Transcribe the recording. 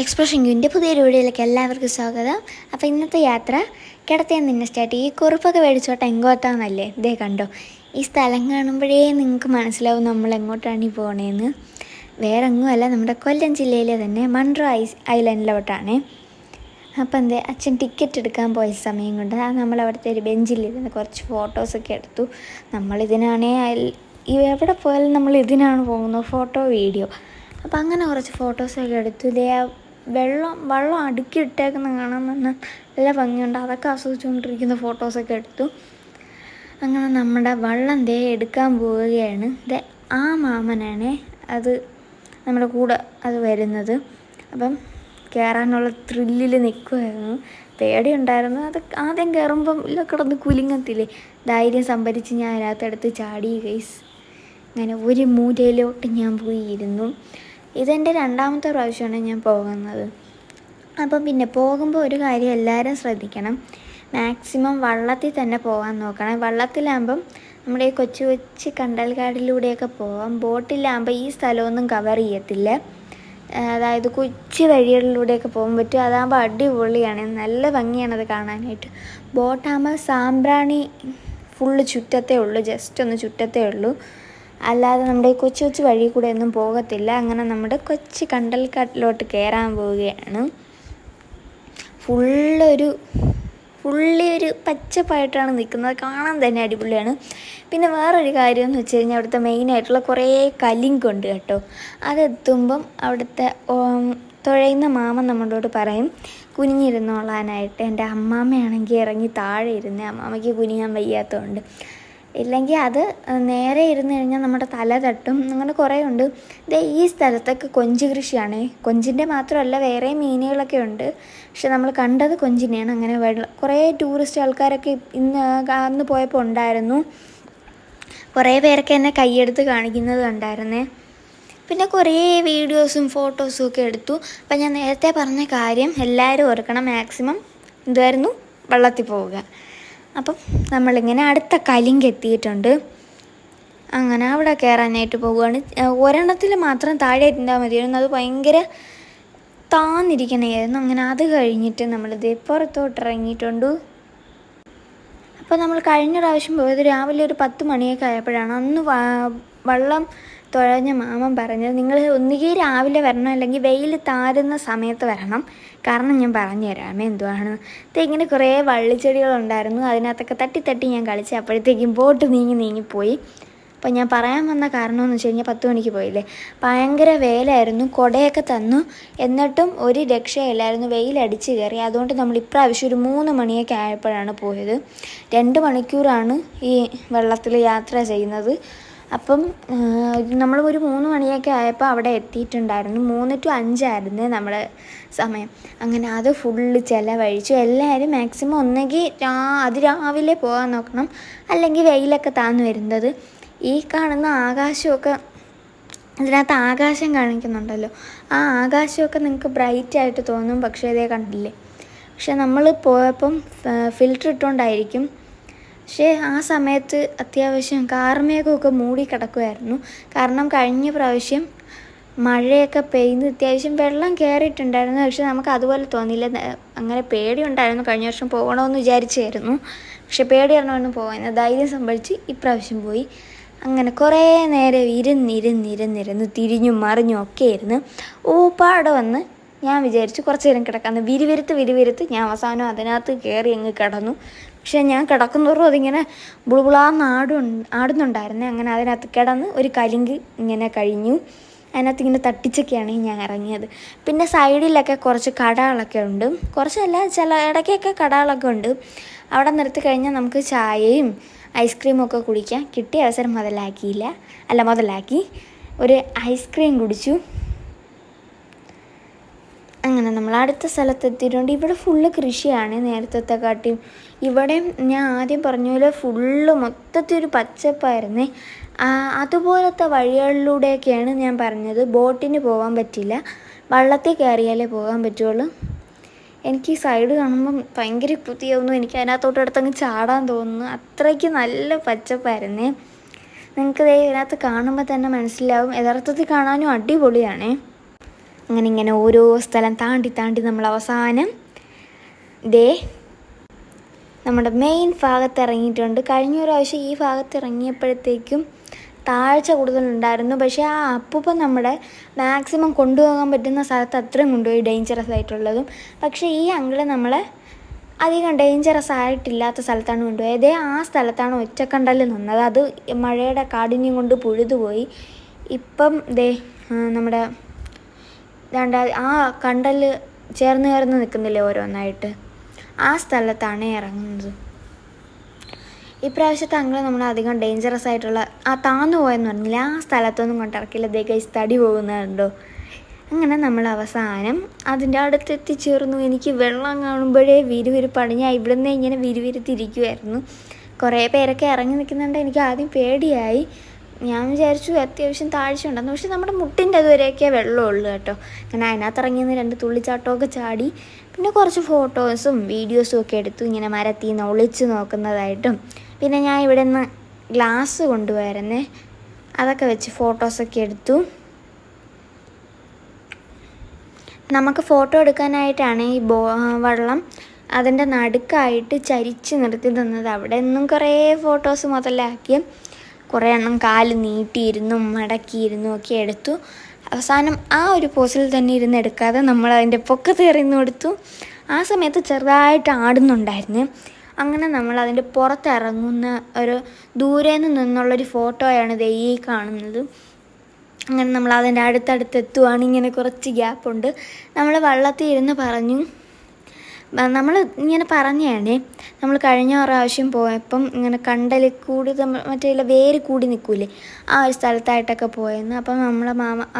Expression ക്യൂവിന്റെ പുതിയൊരു വീഡിയോയിലേക്ക് എല്ലാവർക്കും സ്വാഗതം. അപ്പോൾ ഇന്നത്തെ യാത്ര കിടത്തേ നിന്നെ സ്റ്റാർട്ട് ഈ കുറിപ്പൊക്കെ മേടിച്ചോട്ടെ എങ്ങോട്ടാന്നല്ലേ? ഇതേ കണ്ടോ ഈ സ്ഥലം കാണുമ്പോഴേ നിങ്ങൾക്ക് മനസ്സിലാവും നമ്മൾ എങ്ങോട്ടാണ് ഈ പോണേന്ന്. വേറെ എങ്ങുമല്ല നമ്മുടെ കൊല്ലം ജില്ലയിലെ തന്നെ മൺട്രോ ഐസ് ഐലൻഡിലോട്ടാണ്. അപ്പം എന്തേ അച്ഛൻ ടിക്കറ്റ് എടുക്കാൻ പോയ സമയം കൊണ്ട് ആ നമ്മൾ അവിടുത്തെ ഒരു ബെഞ്ചിലിരുന്ന് കുറച്ച് ഫോട്ടോസൊക്കെ എടുത്തു. നമ്മളിതിനാണേ എവിടെ പോയാലും നമ്മൾ ഇതിനാണ് പോകുന്നത് ഫോട്ടോ വീഡിയോ അപ്പം അങ്ങനെ കുറച്ച് ഫോട്ടോസൊക്കെ എടുത്തു. ഇതേ വെള്ളം വെള്ളം അടുക്കി ഇട്ടേക്കുന്ന കാണാൻ തന്നെ നല്ല ഭംഗിയുണ്ട്. അതൊക്കെ ആസ്വദിച്ചുകൊണ്ടിരിക്കുന്ന ഫോട്ടോസൊക്കെ എടുത്തു. അങ്ങനെ നമ്മുടെ വള്ളം ദേ എടുക്കാൻ പോവുകയാണ്. ദേ ആ മാമനാണ് അത് നമ്മുടെ കൂടെ അത് വരുന്നത്. അപ്പം കയറാനുള്ള ത്രില്ലിൽ നിൽക്കുമായിരുന്നു പേടിയുണ്ടായിരുന്നു. അത് ആദ്യം കയറുമ്പം ഇല്ല കിടന്ന് കുലുങ്ങത്തില്ലേ? ധൈര്യം സംഭരിച്ച് ഞാൻ അതിനകത്തെടുത്ത് ചാടി ഗൈസ് അങ്ങനെ ഒരു മൂലയിലോട്ട് ഞാൻ പോയി ഇരുന്നു. ഇതെന്റെ രണ്ടാമത്തെ പ്രാവശ്യമാണ് ഞാൻ പോകുന്നത്. അപ്പം പിന്നെ പോകുമ്പോൾ ഒരു കാര്യം എല്ലാവരും ശ്രദ്ധിക്കണം. മാക്സിമം വള്ളത്തിൽ തന്നെ പോകാൻ നോക്കണം. വള്ളത്തിലാകുമ്പം നമ്മുടെ ഈ കൊച്ചു കൊച്ചു കണ്ടൽക്കാടിലൂടെയൊക്കെ പോകാം ബോട്ടിലാകുമ്പോൾ ഈ സ്ഥലമൊന്നും കവർ ചെയ്യത്തില്ല. അതായത് കൊച്ചു വഴികളിലൂടെയൊക്കെ പോകാൻ പറ്റും. അതാകുമ്പോൾ അടിപൊളിയാണ്. നല്ല ഭംഗിയാണ് അത് കാണാനായിട്ട്. ബോട്ടാകുമ്പോൾ സാമ്പ്രാണി ഫുള്ള് ചുറ്റത്തേ ഉള്ളൂ. ജസ്റ്റ് ഒന്ന് ചുറ്റത്തേ ഉള്ളൂ. അല്ലാതെ നമ്മുടെ ഈ കൊച്ചു കൊച്ചു വഴി കൂടെ ഒന്നും പോകത്തില്ല. അങ്ങനെ നമ്മുടെ കൊച്ചു കണ്ടൽക്കാട്ടിലോട്ട് കയറാൻ പോവുകയാണ്. ഫുള്ളൊരു ഫുള്ളി ഒരു പച്ചപ്പായിട്ടാണ് നിൽക്കുന്നത്. കാണാൻ തന്നെ അടിപൊളിയാണ്. പിന്നെ വേറൊരു കാര്യം എന്ന് വെച്ച് കഴിഞ്ഞാൽ അവിടുത്തെ മെയിനായിട്ടുള്ള കുറേ കലിങ്കുണ്ട് കേട്ടോ. അതെത്തുമ്പം അവിടുത്തെ തുഴയുന്ന മാമൻ നമ്മളോട് പറയും കുനിഞ്ഞിരുന്നോളാനായിട്ട്. എന്റെ അമ്മാമ്മയാണെങ്കിൽ ഇറങ്ങി താഴെ ഇരുന്ന്. അമ്മാമ്മയ്ക്ക് കുനിയാൻ വയ്യാത്തതുകൊണ്ട് ഇല്ലെങ്കിൽ അത് നേരെ ഇരുന്ന് കഴിഞ്ഞാൽ നമ്മുടെ തല തട്ടും. അങ്ങനെ കുറേ ഉണ്ട്. ദേ ഈ സ്ഥലത്തൊക്കെ കൊഞ്ച് കൃഷിയാണേ. കൊഞ്ചിന്റെ മാത്രമല്ല വേറെ മീനുകളൊക്കെ ഉണ്ട്. പക്ഷെ നമ്മൾ കണ്ടത് കൊഞ്ചിനെയാണ്. അങ്ങനെ വെള്ളം കുറേ ടൂറിസ്റ്റ് ആൾക്കാരൊക്കെ ഇന്ന് അന്ന് പോയപ്പോൾ ഉണ്ടായിരുന്നു. കുറേ പേരൊക്കെ എന്നെ കൈയെടുത്ത് കാണിക്കുന്നത് കണ്ടായിരുന്നേ. പിന്നെ കുറേ വീഡിയോസും ഫോട്ടോസും ഒക്കെ എടുത്തു. അപ്പം ഞാൻ നേരത്തെ പറഞ്ഞ കാര്യം എല്ലാവരും ഓർക്കണം. മാക്സിമം എന്തായിരുന്നു വെള്ളത്തിൽ പോവുക. അപ്പം നമ്മളിങ്ങനെ അടുത്ത കലിങ്ക് എത്തിയിട്ടുണ്ട് അങ്ങനെ അവിടെ കയറാനായിട്ട് പോവുകയാണ്. ഒരെണ്ണത്തിൽ മാത്രം താഴെ ഇരുന്നാൽ മതിയായിരുന്നു അത് ഭയങ്കര താന്നിരിക്കണമായിരുന്നു അങ്ങനെ അത് കഴിഞ്ഞിട്ട് നമ്മൾ പുറത്തോട്ട് ഇറങ്ങിയിട്ടുണ്ട്. അപ്പോൾ നമ്മൾ കഴിഞ്ഞ പ്രാവശ്യം പോയത് രാവിലെ ഒരു പത്ത് മണിയൊക്കെ ആയപ്പോഴാണ്. അന്ന് വള്ളം തുഴഞ്ഞ മാമൻ പറഞ്ഞത് നിങ്ങൾ ഒന്നുകിൽ രാവിലെ വരണം അല്ലെങ്കിൽ വെയിൽ താരുന്ന സമയത്ത് വരണം. കാരണം ഞാൻ പറഞ്ഞു തരാമേ എന്തുവാണ്? ഇങ്ങനെ കുറേ വള്ളിച്ചെടികളുണ്ടായിരുന്നു. അതിനകത്തൊക്കെ തട്ടി തട്ടി ഞാൻ കളിച്ച് അപ്പോഴത്തേക്കും ബോട്ട് നീങ്ങി നീങ്ങിപ്പോയി. അപ്പോൾ ഞാൻ പറയാൻ വന്ന കാരണം എന്ന് വെച്ച് കഴിഞ്ഞാൽ പത്ത് മണിക്ക് പോയില്ലേ? ഭയങ്കര വേലായിരുന്നു. കുടയൊക്കെ തന്നു. എന്നിട്ടും ഒരു രക്ഷയില്ലായിരുന്നു. വെയിലടിച്ച് കയറി. അതുകൊണ്ട് നമ്മൾ ഇപ്രാവശ്യം ഒരു മൂന്ന് മണിയൊക്കെ ആയപ്പോഴാണ് പോയത്. രണ്ട് മണിക്കൂറാണ് ഈ വെള്ളത്തിൽ യാത്ര ചെയ്യുന്നത്. അപ്പം നമ്മൾ ഒരു മൂന്ന് മണിയൊക്കെ ആയപ്പോൾ അവിടെ എത്തിയിട്ടുണ്ടായിരുന്നു. മൂന്ന് ടു അഞ്ചായിരുന്നു നമ്മൾ സമയം. അങ്ങനെ അത് ഫുള്ള് ചിലവഴിച്ചു. എല്ലാവരും മാക്സിമം ഒന്നെങ്കിൽ രാ അത് രാവിലെ പോകാൻ നോക്കണം. അല്ലെങ്കിൽ വെയിലൊക്കെ താന്നു വരുന്നത്. ഈ കാണുന്ന ആകാശമൊക്കെ അതിനകത്ത് ആകാശം കാണിക്കുന്നുണ്ടല്ലോ. ആ ആകാശമൊക്കെ നിങ്ങൾക്ക് ബ്രൈറ്റ് ആയിട്ട് തോന്നും. പക്ഷേ ഇതേ കണ്ടില്ലേ? പക്ഷെ നമ്മൾ പോയപ്പം ഫിൽറ്റർ ഇട്ടുകൊണ്ടായിരിക്കും പക്ഷേ ആ സമയത്ത് അത്യാവശ്യം കാർമേഘമൊക്കെ മൂടി കിടക്കുമായിരുന്നു കാരണം കഴിഞ്ഞ പ്രാവശ്യം മഴയൊക്കെ പെയ്ത് അത്യാവശ്യം വെള്ളം കയറിയിട്ടുണ്ടായിരുന്നു പക്ഷെ നമുക്ക് അതുപോലെ തോന്നിയില്ല. അങ്ങനെ പേടിയുണ്ടായിരുന്നു. കഴിഞ്ഞ വർഷം പോകണമെന്ന് വിചാരിച്ചായിരുന്നു. പക്ഷെ പേടിയായിരുന്നു പോകാൻ. ധൈര്യം സംഭവിച്ച് ഇപ്രാവശ്യം പോയി. അങ്ങനെ കുറേ നേരം ഇരുന്നിരുന്നിരുന്നിരുന്ന് തിരിഞ്ഞും മറിഞ്ഞും ഒക്കെ ഇരുന്ന് ഊപ്പാടെ വന്ന് ഞാൻ വിചാരിച്ചു കുറച്ച് നേരം കിടക്കാമെന്ന് വിരിവിരുത്ത് വിരിവിരുത്ത്. ഞാൻ അവസാനം അതിനകത്ത് കയറി അങ്ങ് കിടന്നു. പക്ഷേ ഞാൻ കിടക്കുന്നതോറും അതിങ്ങനെ ബുളുബുളാന്ന് ആടും ആടുന്നുണ്ടായിരുന്നേ. അങ്ങനെ അതിനകത്ത് കിടന്ന് ഒരു കലിങ്ക് ഇങ്ങനെ കഴിഞ്ഞു. അതിനകത്ത് ഇങ്ങനെ തട്ടിച്ചൊക്കെയാണ് ഞാൻ ഇറങ്ങിയത്. പിന്നെ സൈഡിലൊക്കെ കുറച്ച് കടകളൊക്കെ ഉണ്ട്. കുറച്ചല്ല ചില ഇടയ്ക്കൊക്കെ കടകളൊക്കെ ഉണ്ട്. അവിടെ നിർത്തി കഴിഞ്ഞാൽ നമുക്ക് ചായയും ഐസ്ക്രീമും ഒക്കെ കുടിക്കാം. കിട്ടിയ അവസരം മുതലാക്കിയില്ല. അല്ല മുതലാക്കി. ഒരു ഐസ്ക്രീം കുടിച്ചു. അങ്ങനെ നമ്മൾ അടുത്ത സ്ഥലത്തെത്തിയിട്ടുണ്ട് ഇവിടെ ഫുള്ള് കൃഷിയാണ് നേരത്തെ കാട്ടിയും ഇവിടെ ഞാൻ ആദ്യം പറഞ്ഞ പോലെ ഫുള്ള് മൊത്തത്തിൽ ഒരു പച്ചപ്പായിരുന്നേ. അതുപോലത്തെ വഴികളിലൂടെയൊക്കെയാണ് ഞാൻ പറഞ്ഞത്. ബോട്ടിന് പോകാൻ പറ്റില്ല. വള്ളത്തിൽ കയറിയാലേ പോകാൻ പറ്റുള്ളൂ. എനിക്ക് ഈ സൈഡ് കാണുമ്പം ഭയങ്കര കുത്തിയാവുന്നു എനിക്ക് അതിനകത്തോട്ട് അടുത്തങ്ങ് ചാടാൻ തോന്നുന്നു. അത്രയ്ക്ക് നല്ല പച്ചപ്പായിരുന്നേ. നിങ്ങൾക്ക് ഇതിനകത്ത് കാണുമ്പോൾ തന്നെ മനസ്സിലാവും. യഥാർത്ഥത്തിൽ കാണാനും അടിപൊളിയാണേ. അങ്ങനെ ഇങ്ങനെ ഓരോ സ്ഥലം താണ്ടി താണ്ടി നമ്മൾ അവസാനം ദേ നമ്മുടെ മെയിൻ ഭാഗത്ത് ഇറങ്ങിയിട്ടുണ്ട് കഴിഞ്ഞ പ്രാവശ്യം ഈ ഭാഗത്ത് ഇറങ്ങിയപ്പോഴത്തേക്കും താഴ്ച കൂടുതലുണ്ടായിരുന്നു. പക്ഷേ ആ അപ്പൂപ്പം നമ്മുടെ മാക്സിമം കൊണ്ടുപോകാൻ പറ്റുന്ന സ്ഥലത്ത് അത്രയും കൊണ്ടുപോയി ഡേഞ്ചറസ് ആയിട്ടുള്ളതും. പക്ഷേ ഈ അങ്കിൾ നമ്മളെ അധികം ഡേഞ്ചറസ് ആയിട്ടില്ലാത്ത സ്ഥലത്താണ് കൊണ്ടുപോയത്. ആ സ്ഥലത്താണ് ഒറ്റക്കണ്ടൽ നിന്നത്. അത് മഴയുടെ കാഠിന്യം കൊണ്ട് പുഴുതുപോയി. ഇപ്പം ദേ നമ്മുടെ ദാണ്ട ആ കണ്ടൽ ചേർന്ന് ചേർന്ന് നിൽക്കുന്നില്ലേ ഓരോന്നായിട്ട്. ആ സ്ഥലത്താണ് ഇറങ്ങുന്നത്. ഇപ്രാവശ്യത്തെ അങ്കിൾ നമ്മൾ അധികം ഡേഞ്ചറസ് ആയിട്ടുള്ള ആ താന്നു പോയെന്ന് പറഞ്ഞില്ല ആ സ്ഥലത്തൊന്നും കൊണ്ടിറക്കില്ല ദേ കൈ തടി പോകുന്നുണ്ടോ അങ്ങനെ നമ്മൾ അവസാനം അതിന്റെ അടുത്ത് എത്തിച്ചേർന്നു എനിക്ക് വെള്ളം കാണുമ്പോഴേ വിരുവിരുപ്പാണ് ഞാൻ ഇവിടുന്ന് ഇങ്ങനെ വിരുവിരുത്തിരിക്കുമായിരുന്നു കുറേ പേരൊക്കെ ഇറങ്ങി നിൽക്കുന്നുണ്ട്. എനിക്ക് ആദ്യം പേടിയായി. ഞാൻ വിചാരിച്ചു അത്യാവശ്യം താഴ്ച ഉണ്ടെന്ന് പക്ഷെ നമ്മുടെ മുട്ടിന്റെ അതുവരെയൊക്കെ വെള്ളമുള്ളൂ കേട്ടോ. അങ്ങനെ അതിനകത്ത് ഇറങ്ങി നിന്ന് രണ്ട് തുള്ളിച്ചാട്ടമൊക്കെ ചാടി പിന്നെ കുറച്ച് ഫോട്ടോസും വീഡിയോസും ഒക്കെ എടുത്തു ഇങ്ങനെ മരത്തിൽ നിന്ന് ഒളിച്ച് നോക്കുന്നതായിട്ടും. പിന്നെ ഞാൻ ഇവിടെ നിന്ന് ഗ്ലാസ് കൊണ്ടുപോയിരുന്നേ അതൊക്കെ വെച്ച് ഫോട്ടോസൊക്കെ എടുത്തു. നമുക്ക് ഫോട്ടോ എടുക്കാനായിട്ടാണ് ഈ ബോ വെള്ളം അതിന്റെ നടുക്കായിട്ട് ചരിച്ച് നിർത്തി തന്നത്. അവിടെ നിന്നും കുറേ ഫോട്ടോസ് മുതലാക്കി കുറേ എണ്ണം കാൽ നീട്ടിയിരുന്നും മടക്കിയിരുന്നും ഒക്കെ എടുത്തു. അവസാനം ആ ഒരു പോസിൽ തന്നെ ഇരുന്ന് എടുക്കാതെ നമ്മൾ അതിന്റെ പൊക്കത്ത് എറിയുന്നു കൊടുത്തു. ആ സമയത്ത് ചെറുതായിട്ട് ആടുന്നുണ്ടായിരുന്നു. അങ്ങനെ നമ്മൾ അതിന്റെ പുറത്തിറങ്ങുന്ന ഒരു ദൂരെ നിന്ന് നിന്നുള്ളൊരു ഫോട്ടോയാണ് ദേ ഈ കാണുന്നത്. അങ്ങനെ നമ്മൾ അതിന്റെ അടുത്തടുത്ത് എത്തുവാണ്. ഇങ്ങനെ കുറച്ച് ഗ്യാപ്പുണ്ട്. നമ്മൾ വള്ളത്തിൽ ഇരുന്ന് പറഞ്ഞു നമ്മൾ ഇങ്ങനെ പറഞ്ഞാണേ നമ്മൾ കഴിഞ്ഞ പ്രാവശ്യം പോയപ്പം ഇങ്ങനെ കണ്ടലിൽ കൂടി മറ്റേ വേര് കൂടി നിൽക്കൂലേ ആ ഒരു സ്ഥലത്തായിട്ടൊക്കെ പോയെന്ന്. അപ്പം നമ്മളെ മാമ